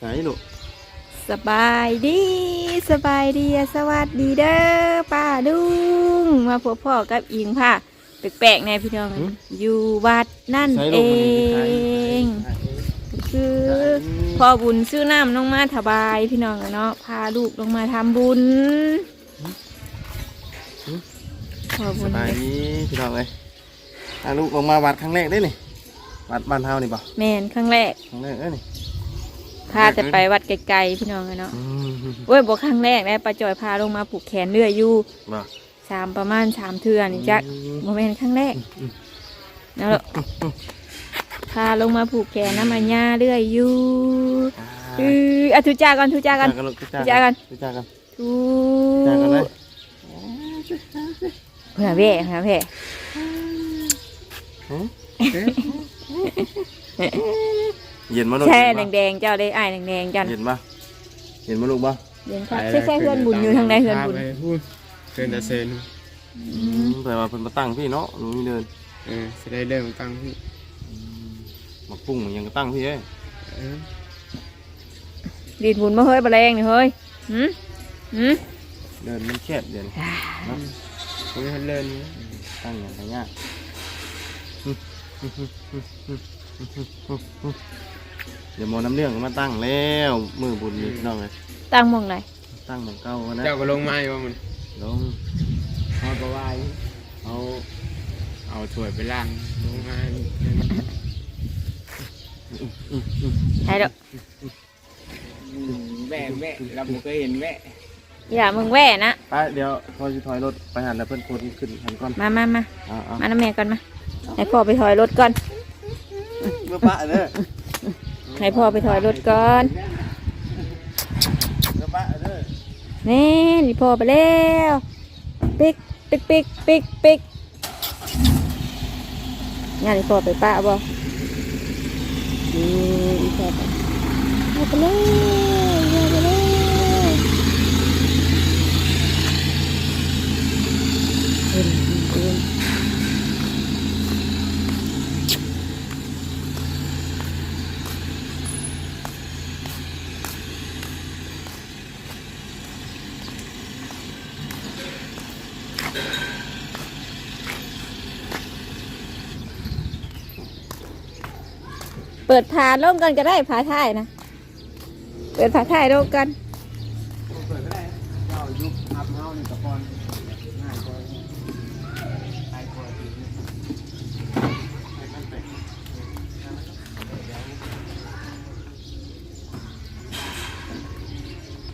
ไหนลูกสบายดีสบายดีสวัสดีเด้อป้าดุงมาพบพ่อกับอิงค่ะแปลกๆในพี่น้อง อยู่วัดนั่นใช้เอลูกมันงคือพ่อบุญซื้อน้ำลงมาถบายพี่น้องเนาะพาลูกลงมาทำบุญพ่อบุสญบายดีพี่น้องเลยอะลูกลงมาวัดครั้งแรกได้นี่วัดบ้านเฮานี่ป่ะแมนครั้งแรกครั้งแรกเอ้ยนี่ พาแต่ไปวัดไกลๆพี่น้องเนาะอืมโอ้ยบอกครั้งแรกได้ป้าจอยพาลงมาผูกแขนเรื่อยอยู่บ่สามประมาณสามเทือนี่จักอืมโมเมนต์ครั้งแรกอืมแล้วพาลงมาผูกแขนน้ำมันย่าเรื่อยอยู่อ่าอืออะทุจ้ากันทุจ้ากันจ้ากันลูกทุจ้ากันทุจ้ากันทุจ้ากันเลยเผื่อแว่เผื่อแว่หืม เย็นมาลูกแช่เย็นแดงๆเจ้าได้อ้ายแดงๆจันเย็นป่ะเย็นมาลูกป่ะเย็นครับใช่ใช่เพื่อนบุญอยู่ทางใดเพื่อนบุญพาไปพูดเกินแต่เซนอืมแต่ว่าเพิ่นมาตั้งพี่เนาะหนูนี่เดินเออจะได้เริ่มตั้งพี่มาปุ้งยังก็ตั้งพี่เอ้ยเออดีดบุญมาเฮ้ยบะแรงนี่เฮ้ยหืมหืมเดินมันแคบเดินเนาะผมจะเริ่มตั้งอย่างไรเงี้ย เดี๋ยวหมอน้ำเรื่องก็มาตั้งแล้วมือบุญนี่พี่น้องเลยตั้งหมองไหนตั้งเหมือนเก่านะเจ้าก็ลงไม้ว่ามันลงเขาก็ว่าอยู่เอาเอาถ้วยไปล้างลงมาใช่ดอกแม่แม่เราผมเคยเห็นแม่อย่ามึงแว่นะไปเดี๋ยวพอจะถอยรถไปหันแล้วเพื่อนคนขึ้นหันก่อนมามามาเอ่ามาน้ำแม่ก่อนมาให้พ่อไปถอยรถก่อน เมื่อปะเด้อ ให้พ่อไปถอยรถก่อนเมื่อปะเด้อนี่นี่พ่อไปแล้วปิกปิกปิกปิกปิกงานนี่พ่อไปป้าบ่นี่อีพ่อไปไปเลยเอาไปเลย เปิดผาล่มกันก็ได้ผาท้ายนะ เปิดผาท้ายล่มกัน เปิดก็ได้เรายุบอัพเฮานี่ตะกอนง่ายกว่าง่ายกว่าดี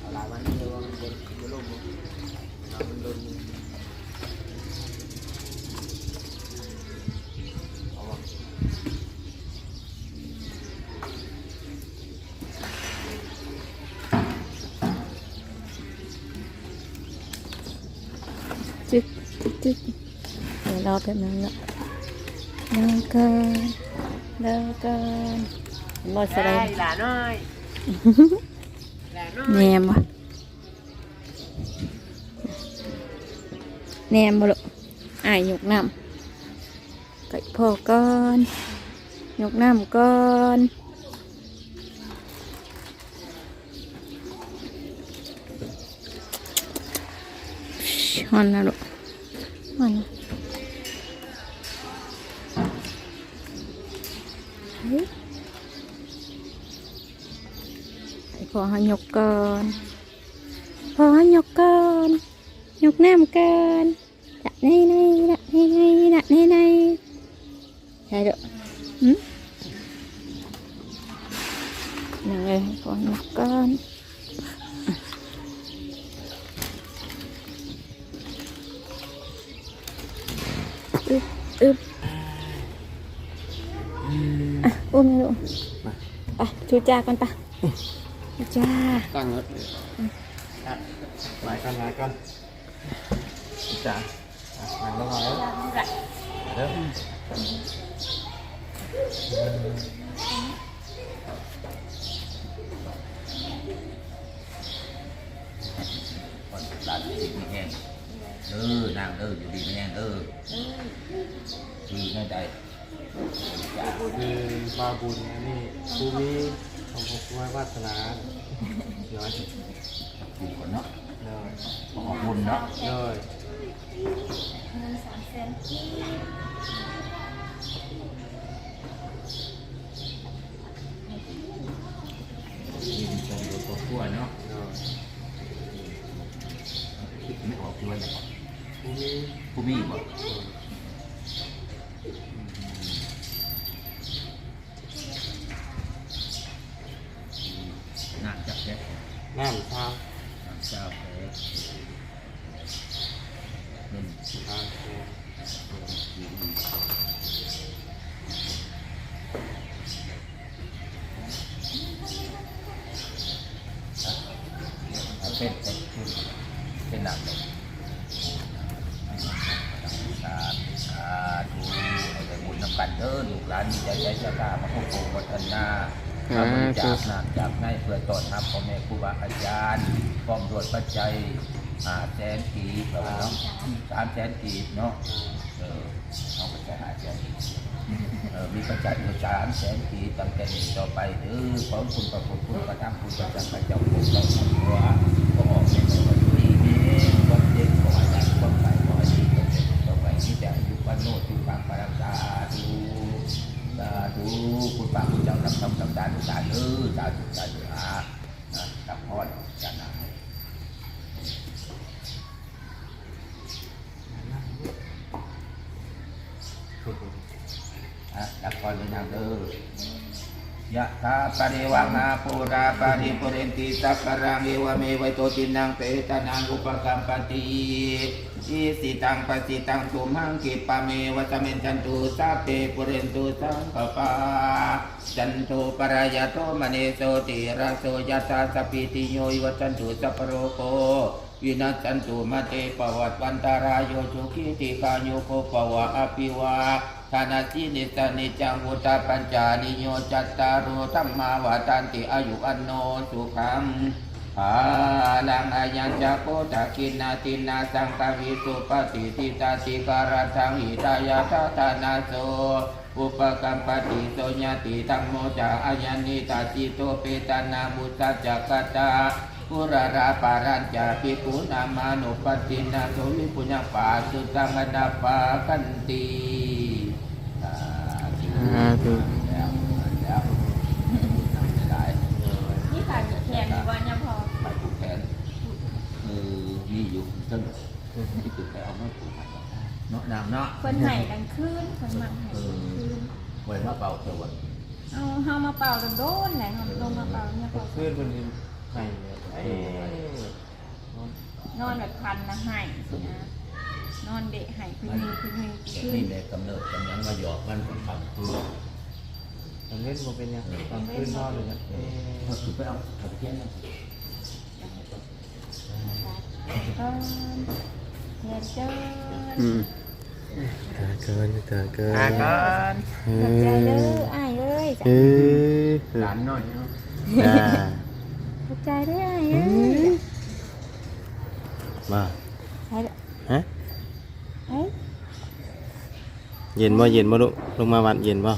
เอาหลายวันนี้เลยว่ามันบนบนลมเอามันลม จึ๊กจึ๊กจึ๊กเดี๋ยว รอแป๊บนึงละเลิกกันเลิกกันหมดสไลด์หลาน้อยหลาน้อยแหนมวะแหนมบ่ลูกอ่ายยกน้ำไก่พ่อก่อนยกน้ำก่อนฮอนนะลูกฮอนนะเฮ้ยให้พ่ อให้ยกก่อนพ่อให้ยกก่อนยกน้ำก่อนจะในในนะในในนะในในใช่เด้อหืมนั่งเลยให้พ่อยกก่อนอึบอึบอะอุ้มเลยลูกไปชูจ้ากันปะชู จ้า ตั้งรถหลายกันหลายกันจ้าอะหันมาหน่อยเด้อหลานดีไม่แห้งเออนางเอออยู่ดีไม่แห้งเออคือในใจคือมาบุญอันนี้ ผู้มีพผมพบว่าวาสนาย้อนอยู่ก่อนเนาะเลยขอบุญเนาะเลยเงินสามแสนกีบยืนชมดูตัวขั้วเนาะเลยคิดไม่ออกคือว่าผู้นี้ผู้มีบ่น่าจับแค่ แม่มทาง น้ำเจ้าแพ้เงิน ทางแก เอาเป็นเป็นเป็นหนักเลยสาธุสาธุให้ได้บุญนำกันเด้อลูกหลานมีใจใจจะกล้ามาพบโปวัฒนาทำบุญจากน้ำจากในเพื่อต้อนรับพ่อแม่ครูบาอาจารย์พร้อมรวดปัจจัยหาแสนกีบแบบว่าเนาะสามแสนกีบเนาะเออเอาไปใช้หาแสนเออมีปัจจัยอยู่สามแสนกีตั้งแต่นี้ต่อไปเด้อขอคุณประคุณคุณประทับคุณประจันประเจ้าคุณเราทำตัวก็ออกในวันนี้นี้วันเด็กขออาจารย์คนใส่ขอดีก็เป็นต่อไปนี้แต่อยู่วันโน้อยู่ฟังปรักษาดูสาธุ คุณฟังคุณเจ้าทำทำทำการสาธุสาธุสาธุอาตับพอดกันนะอะดับคอยเป็นทางเด้อยะถาปริวังนาปูราปริปุเรนติสักการังเอวเมวัยโตตินังเปตานังอุปกัมปติ อิสิตังปฏิตังตุมังกิปะเมวัตเมนจันตุสัพเพปุเรนตุสังกปาจันตุปรายโตมณีโสติระโสยะตาสพพิติโยวิวัจันตุสัพโรโกวินัสสันตุมาเตปวัตวันตารายโยจุกิติกาโยโกปวะอภิวาธานาทินิสนิจังวุตาปัญจานิโยจัตตารุธรรมาวาตันติอายุอันโนสุขัง ภาลังอายัญจะโกตะกินนาตินนาสังกวิสุปฏิทิตาติการะทังหิตายาทัตานาโสอุปกัมปติโสญาติธัมโมจาอายันิตาจิโตเปตานามุตจักกตาปุราราปารัญจาปิปุนามานุปตินาโสวิปุญญาปาสุตังอดาปากันติสาธุแล้วแล้วได้ นี่ค่ะแขนมีวันยังพอ ไปผูกแขนเออ มีอยู่ซึ่งที่ตึกไปเอามาผูกให้เนาะนางเนาะคนไห้กันคืนคนหมักไห้เอกันอคืนไว้มาเป่าเถอะวันเอาเฮามาเป่าโดนๆแหละเฮาลงมาเป่าเนี่ยพอเพื่อนคนนี้ให้เนี่ยไอ้นอนแบบพันนะไห้สินะนอนเด็กไห้คือมีคือมีแต่คืนี่นในกำเนิดกำยังมาหยอกมันของเขาคือตอนเล่นโมเป็นยังตอนขึ้นนอนเลยนะเอ๊ะเขาถือไปเอาเอาไปเทียนนะเอิ้นเฮียเจ้าอืมเกินเกินเกินเกินอเอขอบใจเด้อออ้ายเอออหลานหน่อยเนาะอ่าขอบใจเด้อายอือเอ้ยเย็นบ่เย็นบ่ ลูกลงมาวันเย็นบ่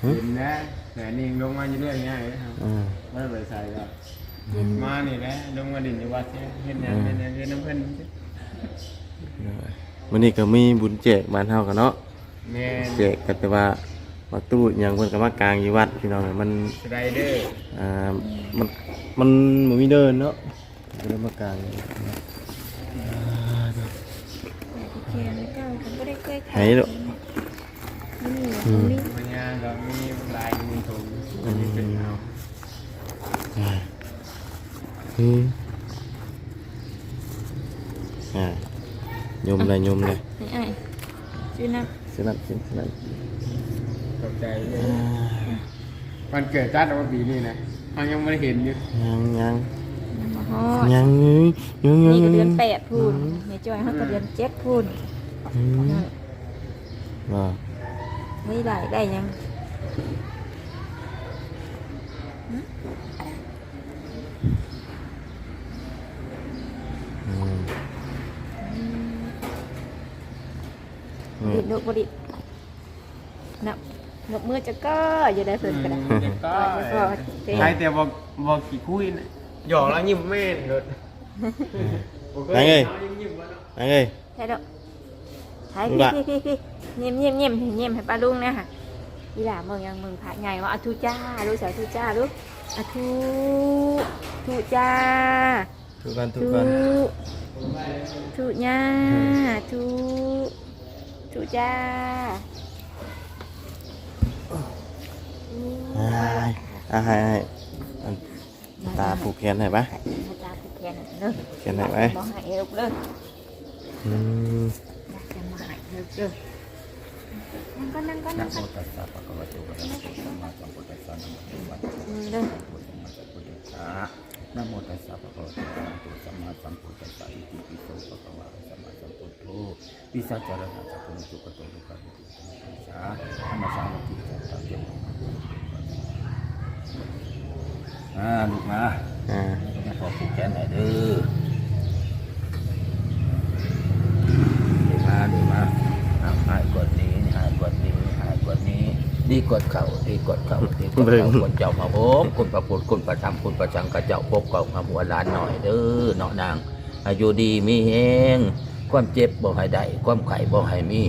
เห็นนะแต่นี่ลงมาอยู่เรื่อยง่ายเลยครับอืมไม่ได้ไปใส่แล้วเย็น มานี่แหละลงมาดินอยู่วัดเนี่ยเห็นยังเห็นยังเห็นน้ำเพื่อนมื้อนี้ก็มีบุญแจกบ้านเฮากันเนาะแม่แจกก็แต่ว่าวัดตู้หยังเพิ่นก็มากลางอยู่วัดพี่น้องเอ้ยมันสไลเดอร์อ่ามันมันบ่มีเดินเนาะก็เลยมากลางอยู่เขียนแล้วก็ผมก็ได้เคยไหนลูกนี่ตรงนี้มันยางก็มีลายมีถุงมีเป็นเอา อ่า อืมอ่าโยมเลยโยมเลยนี่อ้ายชื่อนะสนับสนุนสนับตกใจเลยวันเกิดจ้าแต่ว่าปีนี้นะเขายังไม่ได้เห็นอยู่ยังยังมาฮอดยังยังยังนี่ก็ยังเดือนแปดพูนในจอยเขาก็เดือนเจ็ดพูนอืมว่าไม่ได้ได้ยัง อืม อืดิมดลูกบดิดนับยกมือจะก็อย่าได้เพิ่นก็ได้ก็ก็เต้ใครแต่บอกบอกกี่คุยนะหยอกแล้วยิ้มแม่นเลยไหนเอ้ยยิ้มๆวะเนาะไหนเอ้ยใช่ดอกใช่ลูกพี่อะพี่พี่ยิ้มยิ้มยิ้มยิ้มให้ป้าลุงนะค่ะอีหล่าเมืองยังเมืองพระใหญ่ว่าอะทุจ้าลูกสาวทุจ้าลูกอะทุทุจ้าทุกกันทุกทุกันทุย่าทุทุจ้าอ่าอ่าให้ให้อันตาผูกแขนให้ปะตาผูกแขนเด้อแขนให้ไหมบ่ให้เอวเด้ออืมจะมาให้เอวเด้อนั่งก็นั่งก็นะนั่งโมก็ตัสสะภะคะวะโตอะระหะโตสัมมาสัมพุท ธัสสะนะโมตัสสะอืมเด้อ นะโมตัสสะภะคะวะโตอะระหะโตสัมมาสัมพุทธัสสะอิติปิโสภะคะวะสัมมาสัมพุทโธปิสัจจาระหะสัพพุสุขโตโลกาภิตุสาธรรมสารติสัตตะเจอ่าลูกนะอ่าขอผูกแขนหน่อยเด้อเดี๋ยวมาเดี๋ยวมาเอาหายกดนี้หายกดนี้หายกดนี้ ดีกดเข่าดีกดเข่าดีกดเข่ากดเจ้ามาโมคุณประพุทธคุณประธรรมคุณประจังกระเจ้าพกเก่ามาหัวหลานหน่อยเด้อเนาะนางอายุดีมีแหงความเจ็บบ่ให้ได้ความไข่บ่ให้มี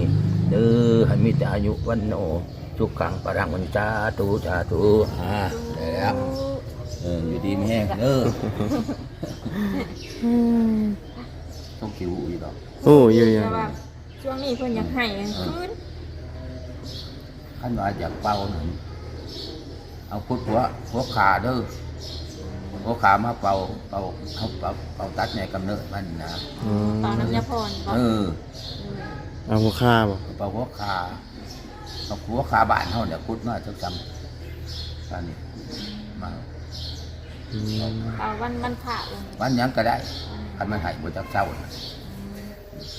เด้อให้มีแต่อายุวันโนทุกขังปรังมันจาตุจาตุอ่าแล้วเอออยู่ดีมีแหงเด้ออืมต้องคิวอีกดอกโอ้ยอยู่อยู่แต่ว่าช่วงนี้เพิ่นอยากให้กลางคืน ขันว่าอยากเป่าหนึ่งเอาพุทหัวหัวขาเด้อหัวขามาเป่าเป่าเขาเป่าเป่าตัดในกำเนิดมันนะอืมตอนน้ำยาพรบ่เออเอาหัวข้าบ่เป่าหัวขาเอาหัวขาบานเขาเนี่ยพุทมาจักจำตอนนี้มาอืมเอาวันวันพระลงวันหยังก็ได้คันมันใหายบนจักเศร้าน่ะ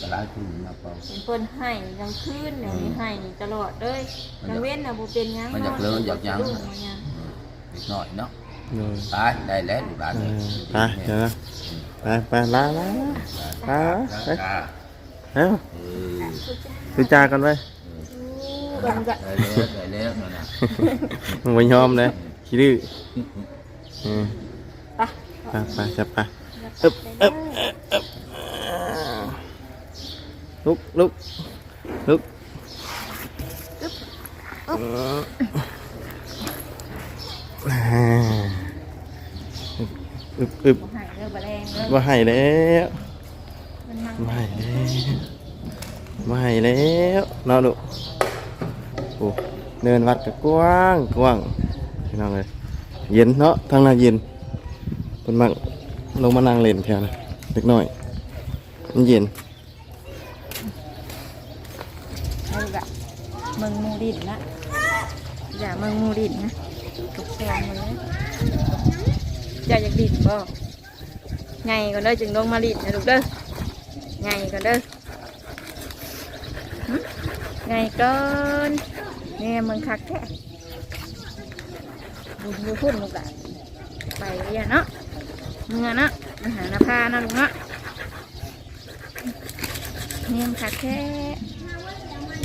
ก็หลายคุณมาเป่า เป็นเพิ่นให้กลางคืนเนี่ยอืมให้ตลอดเลยกลางเว้นน่ะบ่เป็นหยังมันอยากเลอะอยากหยังลูบ่หยังเล็กน้อยเนาะเออตายได้แล้วลูกหลานเออไปเดี๋ยวนะไปไปลาลาลาไป จ้าเอ้าเออคือจากันไว้บังกะได้แล้วได้แล้วนั่นน่ะมึงไม่ยอมเลยขี้ดื้ออืมไปไปไปจะไปอึบอึบอึบ ลุกลุกลุกอึบอึบบ่ให้เด้อบ่แรงเด้อว่าให้แล้วมันมังว่าให้แล้วว่าให้แล้วเนาะลูกโอ้เดินวัดก็กว้างกว้างพี่น้องเลยเย็นเนาะทางนั้นเย็นเป็นมังลงมานั่งเล่นแถวนะเล็กน้อยมันเย็น เอากะ เมืองมูดินนะอย่าเมืองมูดินนะทุกแซงมาเลยอย่าอยากดินบ่ไงก่อนเด้อจึงลงมาดินนะลูกเด้อไงก่อนเด้อไงก่อนเนี่ยเมืองคักแท้บุญยู่พุ่นลูกอะไปเรียนเนาะเมื่อเนาะมาหาหนาพานะลูกเนาะเนี่ยมันคักแท้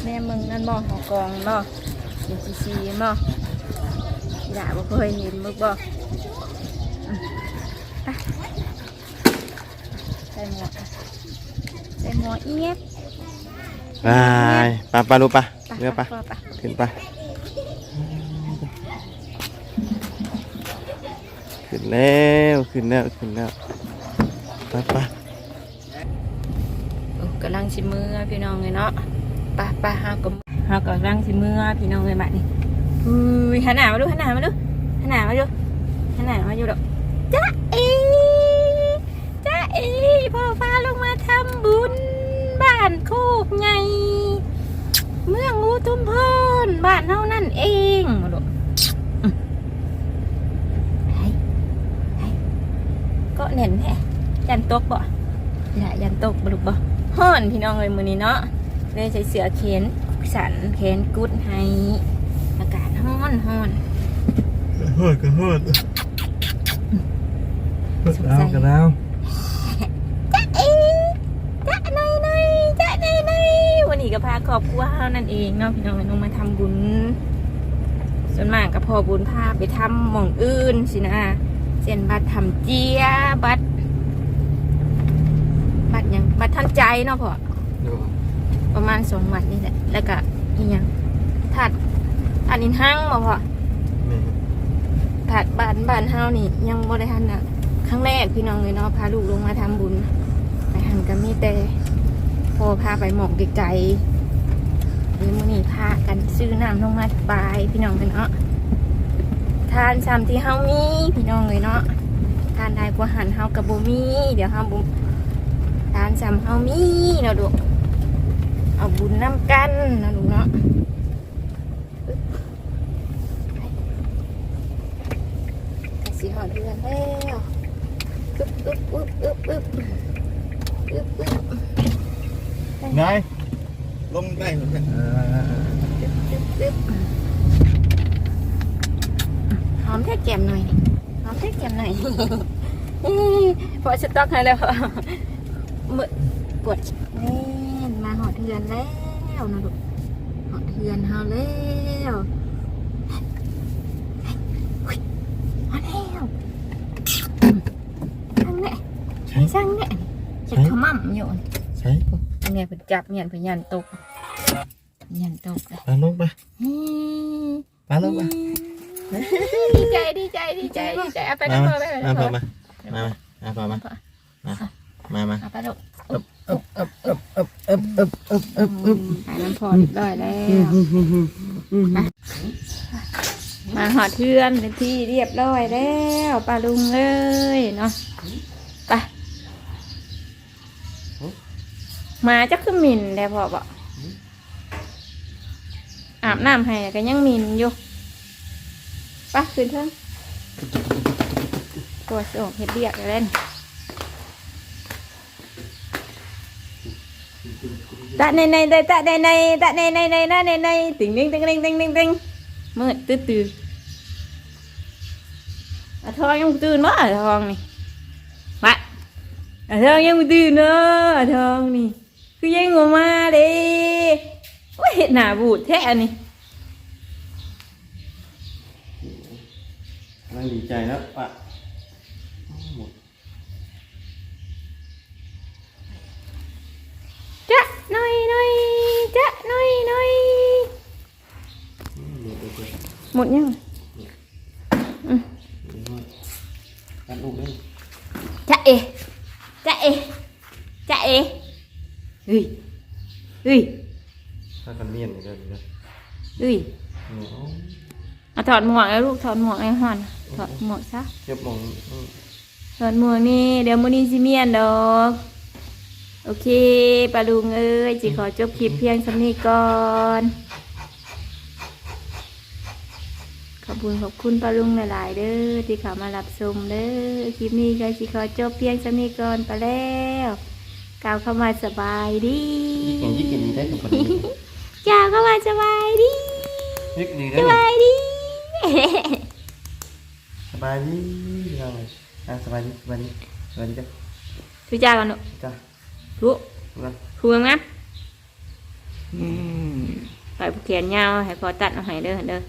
แม่มึงนั่นบ่หอกองบ่เดี๋ยวซีซีบ่อย่าบ่เคยเห็นมึกบ่อืมไปใส่หมวกใส่หมวกเอี๊ยบไปไปไปลูกไปเรือไปไปไปขึ้นไปขึ้นแล้วขึ้นแล้วขึ้นแล้วไปไปโอ้กำลังสิมือพี่น้องเลยเนาะไปไปเฮาก็เฮาก็กำลังสิมือพี่น้องเลยบัดนี้อุ้ยหันหน้ามาดูหันหน้ามาดูหันหน้ามาดูหันหน้ามาอยู่ดอกจ้าเอจ้าเอพ่อฟ้าลงมาทำบุญบ้านโคกไงเมืองอุทุมพรบ้านเฮานั่นเองมาดูอืมไปไปก็เน่นแท้ยันตกบ่อย่ายันตกบ่ลูกบ่ฮ้อนพี่น้องเลยมื้อนี้เนาะ เลยใส่เสื้อแขนสันแขนกุดให้อากาศฮ้อนฮ้อนโหดก็โหดสงสัยกันแล้วจ๊ะเอ๋จ๊ะหน่อยหน่อยจ๊ะหน่อยหน่อยวันนี้ก็พาครอบครัวเฮานั่นเองเนาะพี่น้องลงมาทำบุญ ส่วนมากก็พอบุญพาไปทำหม่องอื่นสินะเช่นบัตรทำเจียบัตรบัตรหยังบัตรทันใจเนาะพ่อดู ประมาณสองบัตรนี่แหละ แล้วก็อีกอย่างถัดถัดอินห้างมาพ่อแม่ถัดบ้านบ้านเฮานี่ ยังบ่ได้ทันอะครั้งแรกพี่น้องเลยเนาะพาลูกลงมาทำบุญ ไปหันก็มีแต่พอพาไปหมองไกลๆนี่มื้อนี้พากันซื้อน้ำลงมาบาย พี่น้องเลยเนาะทานซ้ำที่เฮามีพี่น้องเลยเนาะทานได้กว่าหันเฮากับบ่มี เดี๋ยวเฮาบ่ทานซ้ำเฮามีเนาะลูก เอาบุญน้ำกันนะลูกเนาะกสิหอดเดือนแล้วอึบอึบอึบอึบอึบอึบอึบไงลงได้เหมือนกันอึบอึบหอมแท้แก้มหน่อยนี่หอมแท้แก้มหน่อยพอสต๊อกให้แล้วมือปวดแน่นมาหอด เดือนแล้วนะลูกหอดเดือนเฮาแล้วอุ๊ยมาแล้วสั่งแน่ใช่สั่งแน่จะขมั่มอยู่นี่ใช่เนี่ยเป็นจับเนี่ยเป็นยันตกยันตกเลยปลาลงไปอืมปลาลงไปดีใจดีใจดีใจดีใจเอาไปมาน้ำมาเบอร์ไปมาพอน้ำมามามามาพอมามามามาเอาไปลูก อึบอึบอึบอึบอึบอึบอึบอึบอึบหายน้ำพอเรียบร้อยแล้ว มาหอดเทือนเป็นที่เรียบร้อยแล้วปลาลุงเลยเนาะไปมาจะขึ้นมินได้พอบอกอาบน้ำให้ก็ยังมินอยู่ไปขึ้นเถอะตัวสองเฮ็ดเบียกเล่น ตะในในในตะในในตะในในในตะในในติ่งติ่งติ่งติ่งติ่งติ่งติ่งมืดตื้อตื้ออะทองยังตื่นวะอะทองนี่วะอะทองยังตื่นเนาะอะทองนี่ คือยังออกมาเด้ว่าเห็ดหนาบูดแท้อันนี้กำลังดีใจแล้วปะหมด จะหน่อยหน่อยจะหน่อยหน่อย หมดเลย หม ดยังกันอุ้มเลยจะเอจะเอจะเอเฮ้ยเฮ้ยถ้ากันเมียนเลยเดี๋ยวเดี๋ยวเฮ้ยโอ้โหเอาถอดหมวกแล้วลูกถอดหมวกไอ้หอนถอดหมวกซะเก็บมองอืมถอดหมวกนี่เดี๋ยวมื้อนี้สิเมียนดอกโอเคปลาลุงเอ้ยจิขอจบคลิปเพียงสำนี้ก่อน ข อบคุณขอบคุณปลาลุงหลาย ๆ เด้อที่เข้ามารับชมเด้อคลิปนี้ก็สิขอจบเพียงสำนี้ก่อนไปแล้วกล่าวเข้ามาสบายดียิ่งยิ่งกินดีได้กับคนนี้กล่าวเข้ามาสบายดียิ่งดีได้สบายดีสบายดีเราอะสบายดีสบายดีสบายดีจ้ะทุจ้ากันหนูจ้ะทุนะทุงนะอืมไปผูกแขนยาวให้พอตัดเอาให้เด้อเด้อ